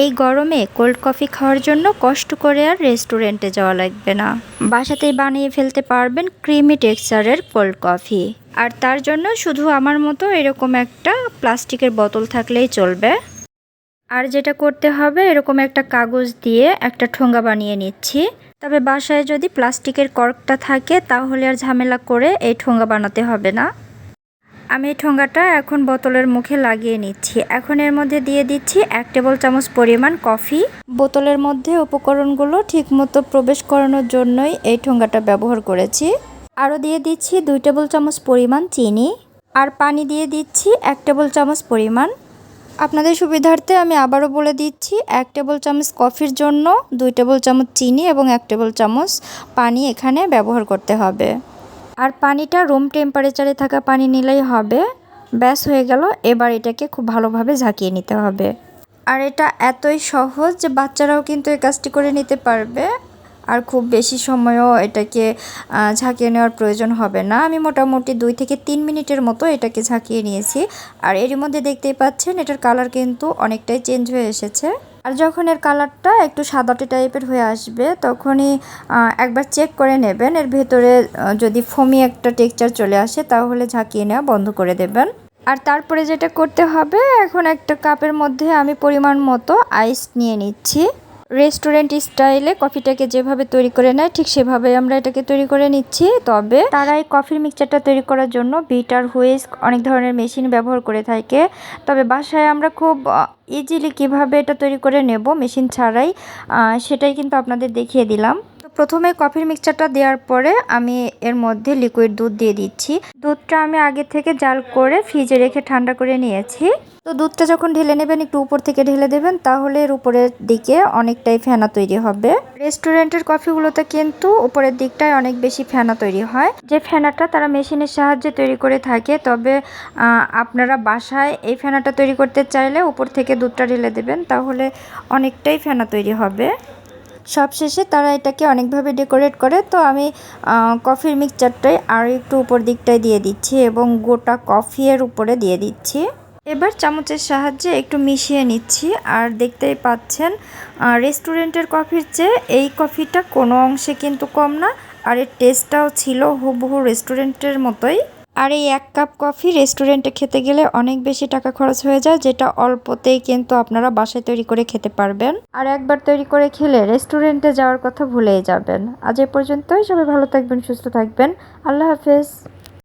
এই গরমে cold coffee খাওয়ার জন্য কষ্ট করে আর রেস্টুরেন্টে যাওয়া লাগবে না। বাসাতেই বানিয়ে ফেলতে পারবেন ক্রিমি টেক্সচারের কোল্ড কফি। আর তার জন্য শুধু আমার মতো এরকম একটা প্লাস্টিকের বোতল থাকলেই চলবে। আর যেটা করতে হবে, এরকম একটা কাগজ দিয়ে একটা ঠোঙ্গা বানিয়ে নিচ্ছি। তবে বাসায় যদি প্লাস্টিকের কর্কটা থাকে, তাহলে আর ঝামেলা করে এই ঠোঙ্গা বানাতে হবে না। আমি এই ঠোঙ্গাটা এখন বোতলের মুখে লাগিয়ে নিচ্ছি। এখন এর মধ্যে দিয়ে দিচ্ছি এক টেবিল চামচ পরিমাণ কফি। বোতলের মধ্যে উপকরণগুলো ঠিকমতো প্রবেশ করানোর জন্যই এই ঠোঙ্গাটা ব্যবহার করেছি। আরও দিয়ে দিচ্ছি দুই টেবিল চামচ পরিমাণ চিনি। আর পানি দিয়ে দিচ্ছি এক টেবিল চামচ পরিমাণ। আপনাদের সুবিধার্থে আমি আবারও বলে দিচ্ছি, এক টেবিল চামচ কফির জন্য দুই টেবিল চামচ চিনি এবং এক টেবিল চামচ পানি এখানে ব্যবহার করতে হবে। আর পানিটা রুম টেম্পারেচারে থাকা পানি নিলেই হবে। ব্যাস হয়ে গেল, এবার এটাকে খুব ভালোভাবে ঝাঁকিয়ে নিতে হবে। আর এটা এতই সহজ যে বাচ্চারাও কিন্তু এই কাজটি করে নিতে পারবে। আর খুব বেশি সময়ও এটাকে ঝাঁকিয়ে নেওয়ার প্রয়োজন হবে না। আমি মোটামুটি দুই থেকে তিন মিনিটের মতো এটাকে ঝাঁকিয়ে নিয়েছি। আর এরই মধ্যে দেখতেই পাচ্ছেন, এটার কালার কিন্তু অনেকটাই চেঞ্জ হয়ে এসেছে। আর যখন এর কালারটা একটু সাদাটে টাইপের হয়ে আসবে, তখনই একবার চেক করে নেবেন। এর ভেতরে যদি ফোমি একটা টেক্সচার চলে আসে, তাহলে ঝাঁকিয়ে নেওয়া বন্ধ করে দেবেন। আর তারপরে যেটা করতে হবে, এখন একটা কাপের মধ্যে আমি পরিমাণ মতো আইস নিয়ে নিচ্ছি। রেস্টুরেন্ট স্টাইলে কফিটাকে যেভাবে তৈরি করে নেয়, ঠিক সেভাবে আমরা এটাকে তৈরি করে নিচ্ছি। তবে তারা এই কফির মিক্সচারটা তৈরি করার জন্য বিটার, হুইস্ক, অনেক ধরনের মেশিন ব্যবহার করে থাকে। তবে বাসায় আমরা খুব ইজিলি কীভাবে এটা তৈরি করে নেব মেশিন ছাড়াই সেটাই কিন্তু আপনাদের দেখিয়ে দিলাম। প্রথমে কফির মিক্সচারটা দেওয়ার পরে আমি এর মধ্যে লিকুইড দুধ দিয়ে দিচ্ছি। দুধটা আমি আগে থেকে জাল করে ফ্রিজে রেখে ঠান্ডা করে নিয়েছি। তো দুধটা যখন ঢেলে নেবেন, একটু উপর থেকে ঢেলে দেবেন, তাহলে এর উপরের দিকে অনেকটাই ফেনা তৈরি হবে। রেস্টুরেন্টের কফিগুলোতে কিন্তু উপরের দিকটায় অনেক বেশি ফেনা তৈরি হয়। যে ফেনাটা তারা মেশিনের সাহায্যে তৈরি করে থাকে, তবে আপনারা বাসায় এই ফেনাটা তৈরি করতে চাইলে উপর থেকে দুধটা ঢেলে দেবেন, তাহলে অনেকটাই ফেনা তৈরি হবে। সবশেষে তারা এটাকে অনেকভাবে ডেকোরেট করে। তো আমি কফির মিক্সচারটাই আর একটু উপর দিকটায় দিয়ে দিচ্ছি এবং গোটা কফি এর উপরে দিয়ে দিচ্ছি। এবার চামচের সাহায্যে একটু মিশিয়ে নিচ্ছি। আর দেখতেই পাচ্ছেন রেস্টুরেন্টের কফির চেয়ে এই কফিটা কোনো অংশে কিন্তু কম না। আর এর টেস্টটাও ছিল হুবহু রেস্টুরেন্টের মতোই। আর এই এক কাপ কফি রেস্টুরেন্টে খেতে গেলে অনেক বেশি টাকা খরচ হয়ে যায়, যেটা অল্পতেই কিন্তু আপনারা বাসায় তৈরি করে খেতে পারবেন। আর একবার তৈরি করে খেলে রেস্টুরেন্টে যাওয়ার কথা ভুলেই যাবেন। আজ এ পর্যন্তই, সবাই ভালো থাকবেন, সুস্থ থাকবেন। আল্লাহ হাফেজ।